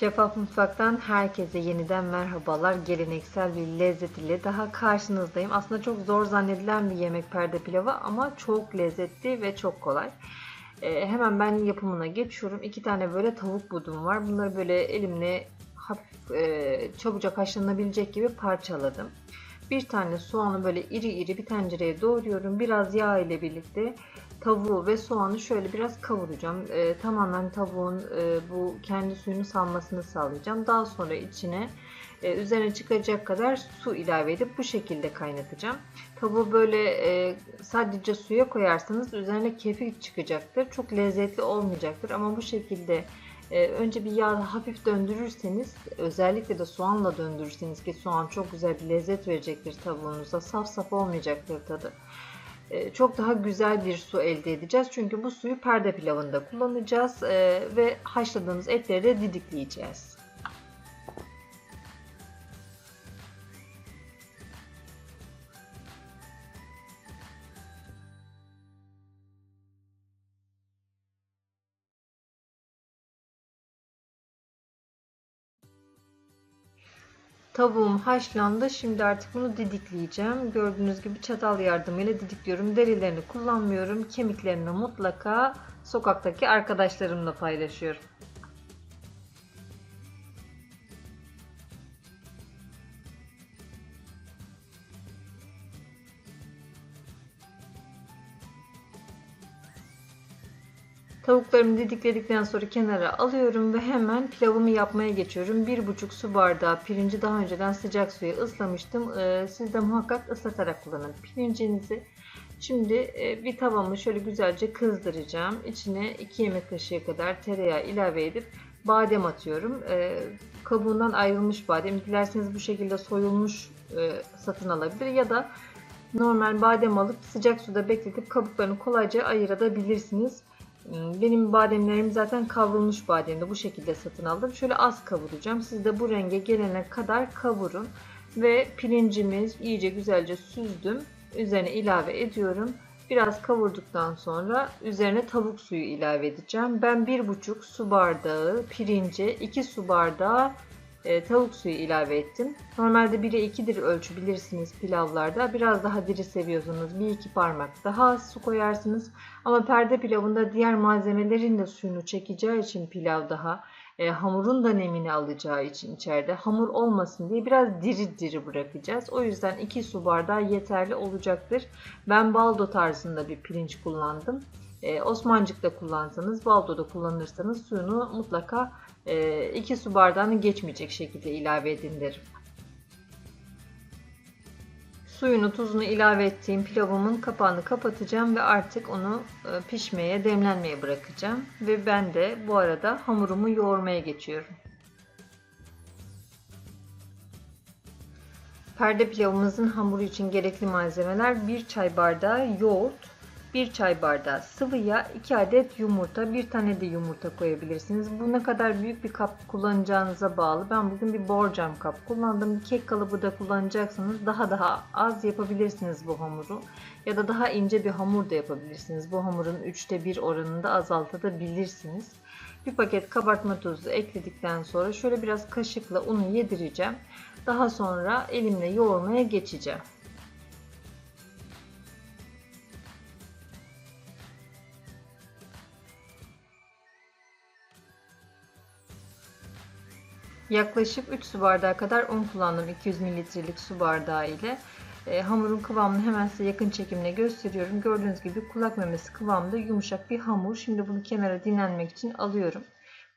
Şeffaf Mutfak'tan herkese yeniden merhabalar. Geleneksel bir lezzet ile daha karşınızdayım. Aslında çok zor zannedilen bir yemek perde pilavı ama çok lezzetli ve çok kolay. Ee, hemen ben yapımına geçiyorum. İki tane böyle tavuk budum var. Bunları böyle elimle hafif e, çabucak haşlanabilecek gibi parçaladım. Bir tane soğanı böyle iri iri bir tencereye doğruyorum. Biraz yağ ile birlikte tavuğu ve soğanı şöyle biraz kavuracağım. E, tamamen tavuğun e, bu kendi suyunu salmasını sağlayacağım. Daha sonra içine e, üzerine çıkacak kadar su ilave edip bu şekilde kaynatacağım. Tavuğu böyle e, sadece suya koyarsanız üzerine kefir çıkacaktır. Çok lezzetli olmayacaktır ama bu şekilde e, önce bir yağda hafif döndürürseniz özellikle de soğanla döndürürseniz ki soğan çok güzel bir lezzet verecektir tavuğunuza. Saf saf olmayacaktır tadı. E, çok daha güzel bir su elde edeceğiz. Çünkü bu suyu perde pilavında kullanacağız e, ve haşladığımız etleri de didikleyeceğiz. Tavuğum haşlandı. Şimdi artık bunu didikleyeceğim. Gördüğünüz gibi çatal yardımıyla didikliyorum. Derilerini kullanmıyorum. Kemiklerini mutlaka sokaktaki arkadaşlarımla paylaşıyorum. Tavuklarımı didikledikten sonra kenara alıyorum ve hemen pilavımı yapmaya geçiyorum. 1,5 su bardağı pirinci daha önceden sıcak suya ıslamıştım. Ee, siz de muhakkak ıslatarak kullanın pirincinizi. Şimdi e, bir tavamı şöyle güzelce kızdıracağım. İçine 2 yemek kaşığı kadar tereyağı ilave edip badem atıyorum. Ee, kabuğundan ayrılmış badem. Dilerseniz bu şekilde soyulmuş e, satın alabilir ya da normal badem alıp sıcak suda bekletip kabuklarını kolayca ayırabilirsiniz. Benim bademlerim zaten kavrulmuş bademde bu şekilde satın aldım. Şöyle az kavuracağım. Siz de bu renge gelene kadar kavurun. Ve pirincimiz iyice güzelce süzdüm. Üzerine ilave ediyorum. Biraz kavurduktan sonra üzerine tavuk suyu ilave edeceğim. Ben 1,5 su bardağı pirince 2 su bardağı e, tavuk suyu ilave ettim. Normalde 1'e 2'dir ölçü bilirsiniz pilavlarda. Biraz daha diri seviyorsanız 1-2 parmak daha az su koyarsınız. Ama perde pilavında diğer malzemelerin de suyunu çekeceği için pilav daha e, hamurun da nemini alacağı için içeride hamur olmasın diye biraz diri diri bırakacağız. O yüzden 2 su bardağı yeterli olacaktır. Ben baldo tarzında bir pirinç kullandım. E, Osmancık'ta kullansanız, baldoda kullanırsanız suyunu mutlaka 2 su bardağını geçmeyecek şekilde ilave edin derim. Suyunu tuzunu ilave ettiğim pilavımın kapağını kapatacağım ve artık onu pişmeye demlenmeye bırakacağım. Ve ben de bu arada hamurumu yoğurmaya geçiyorum. Perde pilavımızın hamuru için gerekli malzemeler 1 çay bardağı yoğurt, 1 çay bardağı sıvı yağ, 2 adet yumurta, 1 tane de yumurta koyabilirsiniz. Bu ne kadar büyük bir kap kullanacağınıza bağlı. Ben bugün bir borcam kap kullandım. Bir kek kalıbı da kullanacaksanız daha daha az yapabilirsiniz bu hamuru. Ya da daha ince bir hamur da yapabilirsiniz. Bu hamurun 3'te 1 oranında azaltabilirsiniz. Bir paket kabartma tozu ekledikten sonra şöyle biraz kaşıkla unu yedireceğim. Daha sonra elimle yoğurmaya geçeceğim. Yaklaşık 3 su bardağı kadar un kullandım 200 mililitrelik su bardağı ile. E, hamurun kıvamını hemen size yakın çekimle gösteriyorum. Gördüğünüz gibi kulak memesi kıvamında yumuşak bir hamur. Şimdi bunu kenara dinlenmek için alıyorum.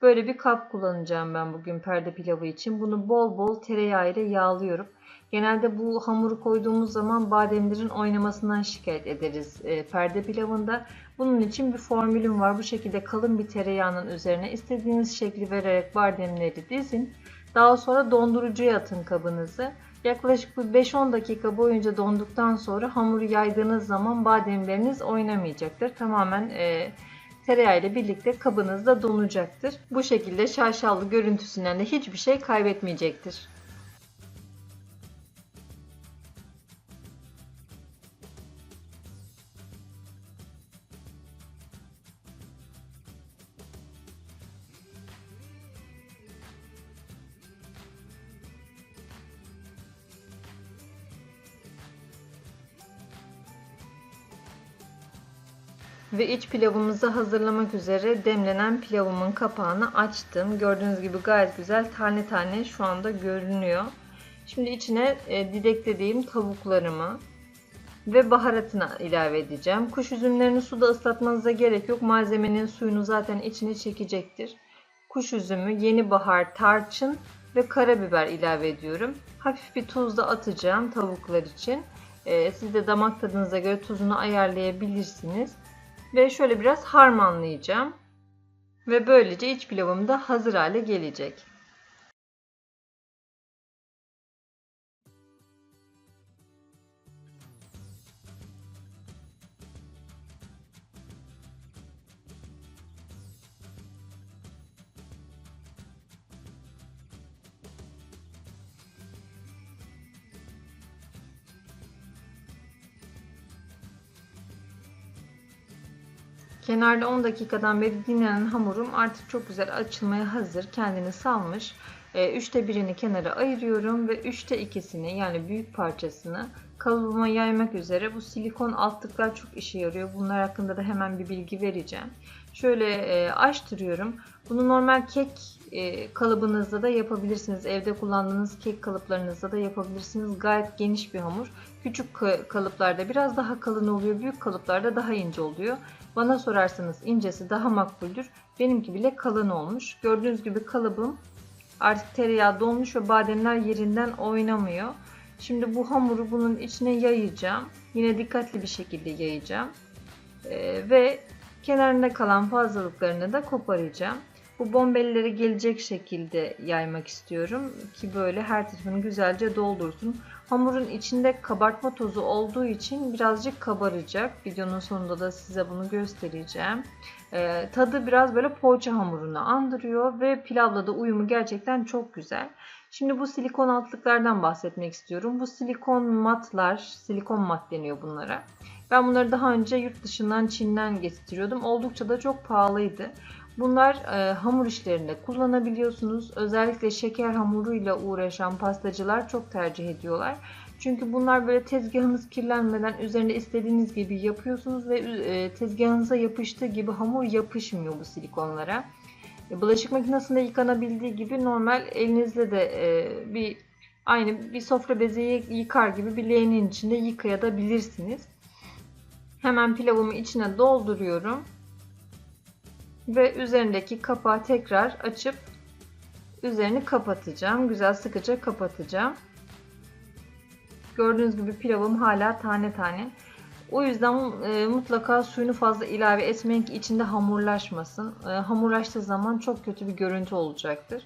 Böyle bir kap kullanacağım ben bugün perde pilavı için. Bunu bol bol tereyağı ile yağlıyorum. Genelde bu hamuru koyduğumuz zaman bademlerin oynamasından şikayet ederiz e, perde pilavında. Bunun için bir formülüm var. Bu şekilde kalın bir tereyağının üzerine istediğiniz şekli vererek bademleri dizin. Daha sonra dondurucuya atın kabınızı. Yaklaşık 5-10 dakika boyunca donduktan sonra hamuru yaydığınız zaman bademleriniz oynamayacaktır. Tamamen e, tereyağı birlikte kabınızda donacaktır. Bu şekilde şaşalı görüntüsünden de hiçbir şey kaybetmeyecektir. Ve iç pilavımızı hazırlamak üzere demlenen pilavımın kapağını açtım. Gördüğünüz gibi gayet güzel tane tane şu anda görünüyor. Şimdi içine e, dideklediğim tavuklarımı ve baharatını ilave edeceğim. Kuş üzümlerini suda ıslatmanıza gerek yok. Malzemenin suyunu zaten içine çekecektir. Kuş üzümü, yeni bahar, tarçın ve karabiber ilave ediyorum. Hafif bir tuz da atacağım tavuklar için. Ee, siz de damak tadınıza göre tuzunu ayarlayabilirsiniz. Ve şöyle biraz harmanlayacağım. Ve böylece iç pilavım da hazır hale gelecek. Kenarda 10 dakikadan beri dinlenen hamurum artık çok güzel açılmaya hazır. Kendini salmış. E, üçte birini kenara ayırıyorum ve üçte ikisini yani büyük parçasını kalıbıma yaymak üzere bu silikon altlıklar çok işe yarıyor. Bunlar hakkında da hemen bir bilgi vereceğim. Şöyle e, açtırıyorum. Bunu normal kek e, kalıbınızda da yapabilirsiniz. Evde kullandığınız kek kalıplarınızda da yapabilirsiniz. Gayet geniş bir hamur. Küçük kalıplarda biraz daha kalın oluyor. Büyük kalıplarda daha ince oluyor. Bana sorarsanız incesi daha makbuldür. Benimki bile kalın olmuş. Gördüğünüz gibi kalıbım artık tereyağı dolmuş ve bademler yerinden oynamıyor. Şimdi bu hamuru bunun içine yayacağım. Yine dikkatli bir şekilde yayacağım. Ee, ve kenarında kalan fazlalıklarını da koparacağım. Bu bombelleri gelecek şekilde yaymak istiyorum ki böyle her tarafını güzelce doldursun. Hamurun içinde kabartma tozu olduğu için birazcık kabaracak. Videonun sonunda da size bunu göstereceğim. Ee, tadı biraz böyle poğaça hamurunu andırıyor ve pilavla da uyumu gerçekten çok güzel. Şimdi bu silikon altlıklardan bahsetmek istiyorum. Bu silikon matlar, silikon mat deniyor bunlara. Ben bunları daha önce yurt dışından Çin'den getiriyordum. Oldukça da çok pahalıydı. Bunlar e, hamur işlerinde kullanabiliyorsunuz. Özellikle şeker hamuruyla uğraşan pastacılar çok tercih ediyorlar. Çünkü bunlar böyle tezgahınız kirlenmeden üzerinde istediğiniz gibi yapıyorsunuz ve e, tezgahınıza yapıştığı gibi hamur yapışmıyor bu silikonlara. E, bulaşık makinesinde yıkanabildiği gibi normal elinizle de e, bir aynı bir sofra bezi yıkar gibi bir leğenin içinde yıkayabilirsiniz. Hemen pilavımı içine dolduruyorum ve üzerindeki kapağı tekrar açıp üzerini kapatacağım. Güzel sıkıca kapatacağım. Gördüğünüz gibi pilavım hala tane tane. O yüzden e, mutlaka suyunu fazla ilave etmeyin ki içinde hamurlaşmasın. E, hamurlaştığı zaman çok kötü bir görüntü olacaktır.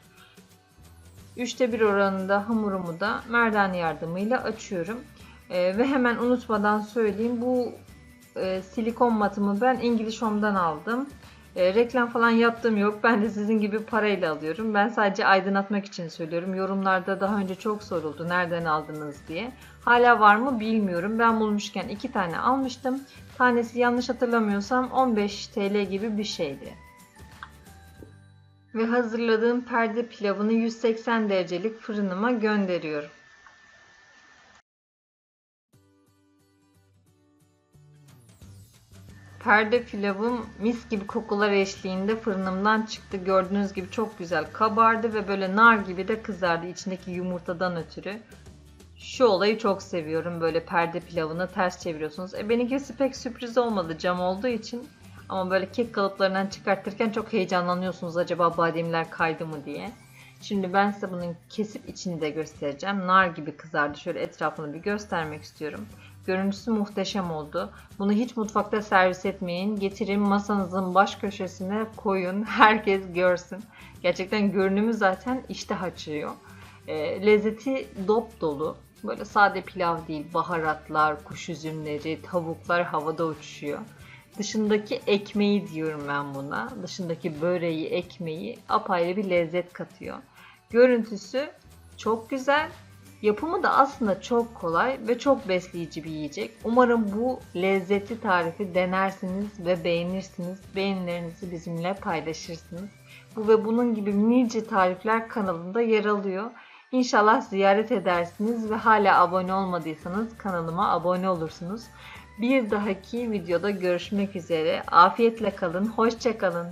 3'te 1 oranında hamurumu da merdane yardımıyla açıyorum. E, ve hemen unutmadan söyleyeyim bu e, silikon matımı ben İngiliz Home'dan aldım. E, reklam falan yaptığım yok. Ben de sizin gibi parayla alıyorum. Ben sadece aydınlatmak için söylüyorum. Yorumlarda daha önce çok soruldu nereden aldınız diye. Hala var mı bilmiyorum. Ben bulmuşken iki tane almıştım. Tanesi yanlış hatırlamıyorsam 15 TL gibi bir şeydi. Ve hazırladığım perde pilavını 180 derecelik fırınıma gönderiyorum. Perde pilavım mis gibi kokular eşliğinde fırınımdan çıktı. Gördüğünüz gibi çok güzel kabardı ve böyle nar gibi de kızardı içindeki yumurtadan ötürü. Şu olayı çok seviyorum. Böyle perde pilavını ters çeviriyorsunuz. E benimkisi pek sürpriz olmadı cam olduğu için. Ama böyle kek kalıplarından çıkartırken çok heyecanlanıyorsunuz acaba bademler kaydı mı diye. Şimdi ben size bunun kesip içini de göstereceğim. Nar gibi kızardı. Şöyle etrafını bir göstermek istiyorum. Görüntüsü muhteşem oldu. Bunu hiç mutfakta servis etmeyin. Getirin masanızın baş köşesine koyun. Herkes görsün. Gerçekten görünümü zaten iştah açıyor. E, lezzeti dop dolu. Böyle sade pilav değil. Baharatlar, kuş üzümleri, tavuklar havada uçuşuyor. Dışındaki ekmeği diyorum ben buna. Dışındaki böreği, ekmeği apayrı bir lezzet katıyor. Görüntüsü çok güzel Yapımı da aslında çok kolay ve çok besleyici bir yiyecek. Umarım bu lezzetli tarifi denersiniz ve beğenirsiniz. Beğenilerinizi bizimle paylaşırsınız. Bu ve bunun gibi nice tarifler kanalımda yer alıyor. İnşallah ziyaret edersiniz ve hala abone olmadıysanız kanalıma abone olursunuz. Bir dahaki videoda görüşmek üzere. Afiyetle kalın, hoşça kalın.